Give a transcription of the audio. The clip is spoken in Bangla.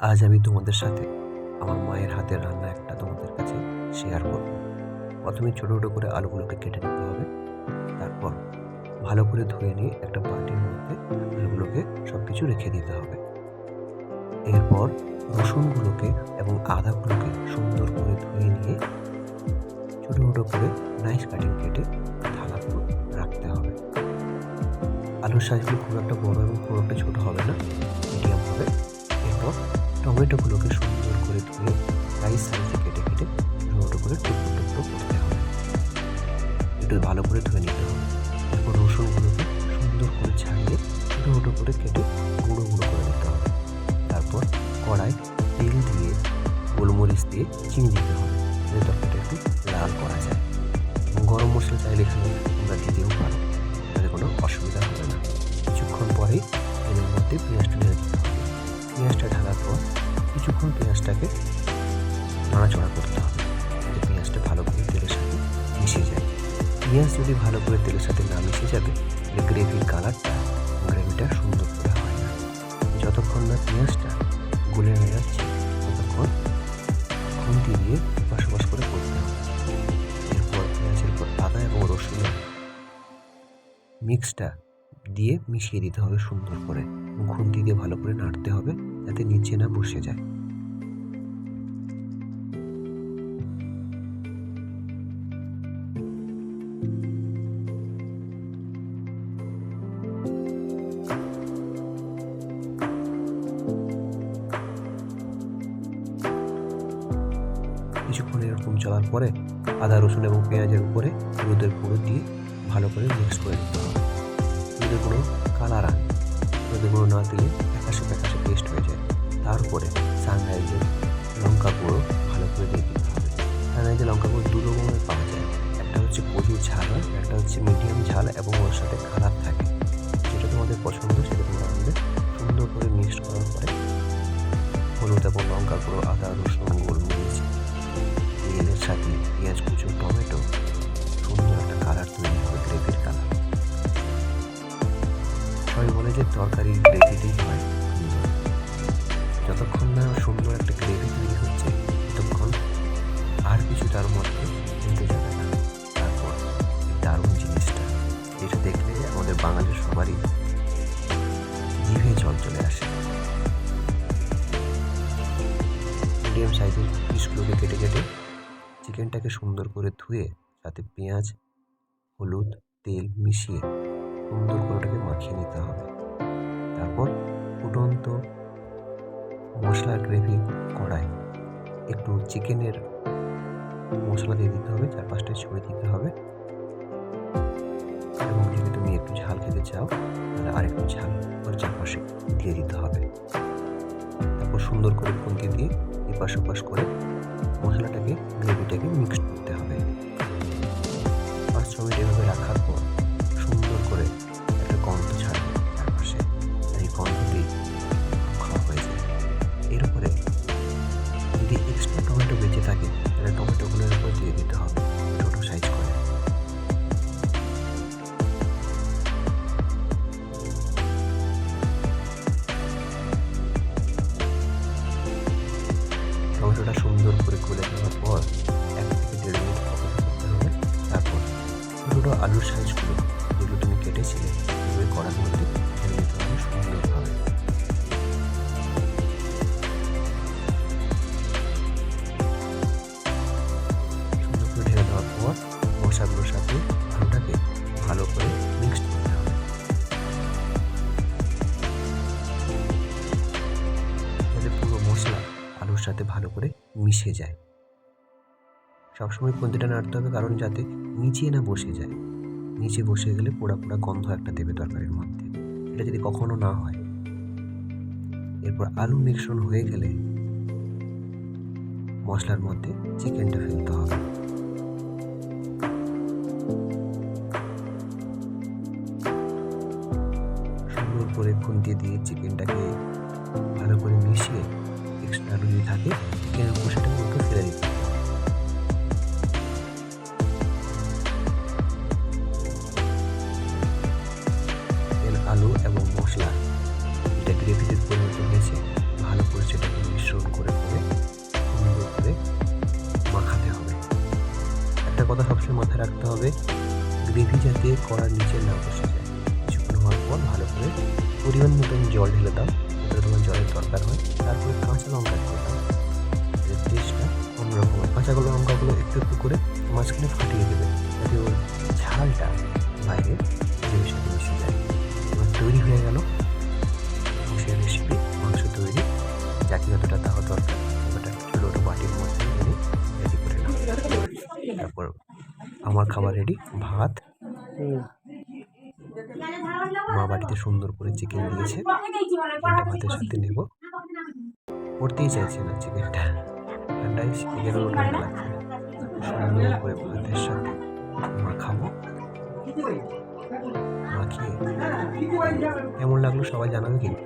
আজ আমি তোমাদের সাথে আমার মায়ের হাতের রান্না একটা তোমাদের কাছে শেয়ার করব। প্রথমে ছোটো ছোটো করে আলুগুলোকে কেটে নিতে হবে। তারপর ভালো করে ধুয়ে নিয়ে একটা বাটির মধ্যে আলুগুলোকে সব কিছু রেখে দিতে হবে। এরপর রসুনগুলোকে এবং আদাগুলোকে সুন্দর করে ধুয়ে নিয়ে ছোটো ছোটো করে নাইস কাটিং কেটে থালাগুলো রাখতে হবে। আলুর সাইজগুলো খুব একটা বড় এবং খুব একটা ছোটো হবে না মিডিয়াম হবে। এরপর টমেটোগুলোকে সুন্দর করে ধুয়ে রাইস সাইজে কেটে কেটে ছোটো করে টুকরো টুকরো করতে হবে। একটু ভালো করে ধুয়ে নিতে হবে। এরপর রসুনগুলোকে সুন্দর করে ছাড়িয়ে ছোটো করে কেটে গুঁড়ো গুঁড়ো করে নিতে হবে। তারপর কড়াই তেল দিয়ে গোলমরিচ দিয়ে চিনি দিতে হবে। যাতে তরকারিটা একটু লাল করা যায়। এবং গরম মশলা চাইলে এখানে তোমরা দিতেও পারো তাতে কোনো অসুবিধা হবে না। কিছুক্ষণ পরেই তেলের মধ্যে পেঁয়াজটা পেঁয়াজটাকে নাড়াচড়া করতে হবে যাতে পেঁয়াজটা ভালো করে তেলের সাথে মিশে যায়। পেঁয়াজ যদি ভালো করে তেলের সাথে না মিশে যাবে, তাহলে গ্রেভির কালারটা গ্রেভিটা সুন্দর করে হয় না। যতক্ষণ না পেঁয়াজটা গলে হয়ে যাচ্ছে, ততক্ষণ খুন্তি দিয়ে বসবাস করে করতে হবে। এরপর পেঁয়াজের পর আদা এবং রসুনের মিক্সটা দিয়ে মিশিয়ে দিতে হবে সুন্দর করে। খুন্তি দিয়ে ভালো করে নাড়তে হবে, যাতে নিচে না বসে যায়। চলার পরে আদা, রসুন এবং পেঁয়াজের উপরে হলুদের গুঁড়ো দিয়ে ভালো করে মিক্স করে দিতে হবে। হলুদের গুঁড়ো কালার আনে। হলুদের গুঁড়ো না দিলে একাশে প্যাকাশে পেস্ট হয়ে যায়। তারপরে সানরাইজের লঙ্কা গুঁড়ো ভালো করে দিয়ে দিতে হবে। সানরাইজের লঙ্কা গুঁড়ো দু রকমের পাওয়া যায়। একটা হচ্ছে প্রচুর ঝাল হয়, একটা হচ্ছে মিডিয়াম ঝাল এবং ওর সাথে কালার থাকে। যেটা তোমাদের পছন্দ, সেটা তোমরা আনবে। সুন্দর করে মিক্সড করার পরে হলুদ এবং লঙ্কা গুঁড়ো, আদা, রসুন সাথে পেঁয়াজ কুচো টমেটো, সুন্দর একটা কালার তৈরি হবে গ্রেভির কালার সবাই বলে যে তরকারি গ্রেভিতেই হয়। যতক্ষণ না সুন্দর একটা গ্রেভি তৈরি হচ্ছে, ততক্ষণ আর কিছু তার মধ্যে দিতে যাবে না। তারপর দারুণ জিনিসটা, এটা দেখলে আমাদের বাঙালির সবারই জিভে জল চলে আসে। মিডিয়াম সাইজের পিসগুলোকে কেটে কেটে চিকেনটাকে সুন্দর করে ধুয়ে তাতে পেঁয়াজ, হলুদ, তেল মিশিয়ে সুন্দর করে ওটাকে মাখিয়ে নিতে হবে। তারপর ফুটন্ত মশলার গ্রেভি কড়াই। একটু চিকেনের মশলা দিয়ে দিতে হবে চার পাঁচটা ছড়ে দিতে হবে। এবং যদি তুমি একটু ঝাল খেতে চাও, তাহলে আর একটু ঝাল ওর চারপাশে দিয়ে দিতে হবে। তারপর সুন্দর করে খুন্তি দিয়ে এপাশ ওপাশ করে মশলাটাকে গ্রেভিটাকে মিক্স করতে হবে। টমেটোটা সুন্দর করে গলে দেওয়ার পর এক থেকে দেড় মিনিট অপেক্ষা করতে হবে। তারপর ছোটো আলুর সাইজগুলো যেগুলো তুমি কেটেছিলে সেগুলো কড়ার মধ্যে ঢেলে দিতে হবে সুন্দরভাবে সুন্দর করে ঢেলে দেওয়ার পর মশলাগুলোর সাথে আলুটাকে ভালো করে সাথে ভালো করে মিশে যায়। সবসময় খুন্তিটা নাড়তে হবে কারণ যাতে নিচে না বসে যায়। নিচে বসে গেলে পোড়া পোড়া গন্ধ একটা দেবে তরকারির মধ্যে। এটা যদি কখনো না হয়। এরপর আলু মিশ্রণ হয়ে গেলে মশলার মধ্যে চিকেনটা ফেলতে হবে। সুন্দর করে খুন্তি দিয়ে চিকেনটাকে ভালো করে মিশিয়ে এক্সট্রা আলু যদি থাকে, এর উপর সেটা কিন্তু ফেলে দিতে তেল, আলু এবং মশলা এটা গ্রেভিতে পরিণত হয়েছে ভালো করে সেটাকে মিশ্রণ করে দিয়ে সুন্দর করে মাখাতে হবে। একটা কথা সবসময় মাথায় রাখতে হবে, গ্রেভি যাতে করার নিচে না বসে যায় কিছুক্ষণ হওয়ার পর ভালো করে পরিমাণ মতন জল ঢেলে দাও তোমার জলের দরকার আমার খাবার রেডি ভাত। মা বাড়িতে সুন্দর করে চিকেন দিয়েছে। চিকেনটা ভাতের সাথে নেব। পড়তেই চাইছে না চিকেনটা ঠান্ডাই ঠান্ডা লাগছে। সুন্দর করে ভাতের সাথে মা খাব। মাখিয়ে কেমন লাগল সবাই জানাবে কিন্তু।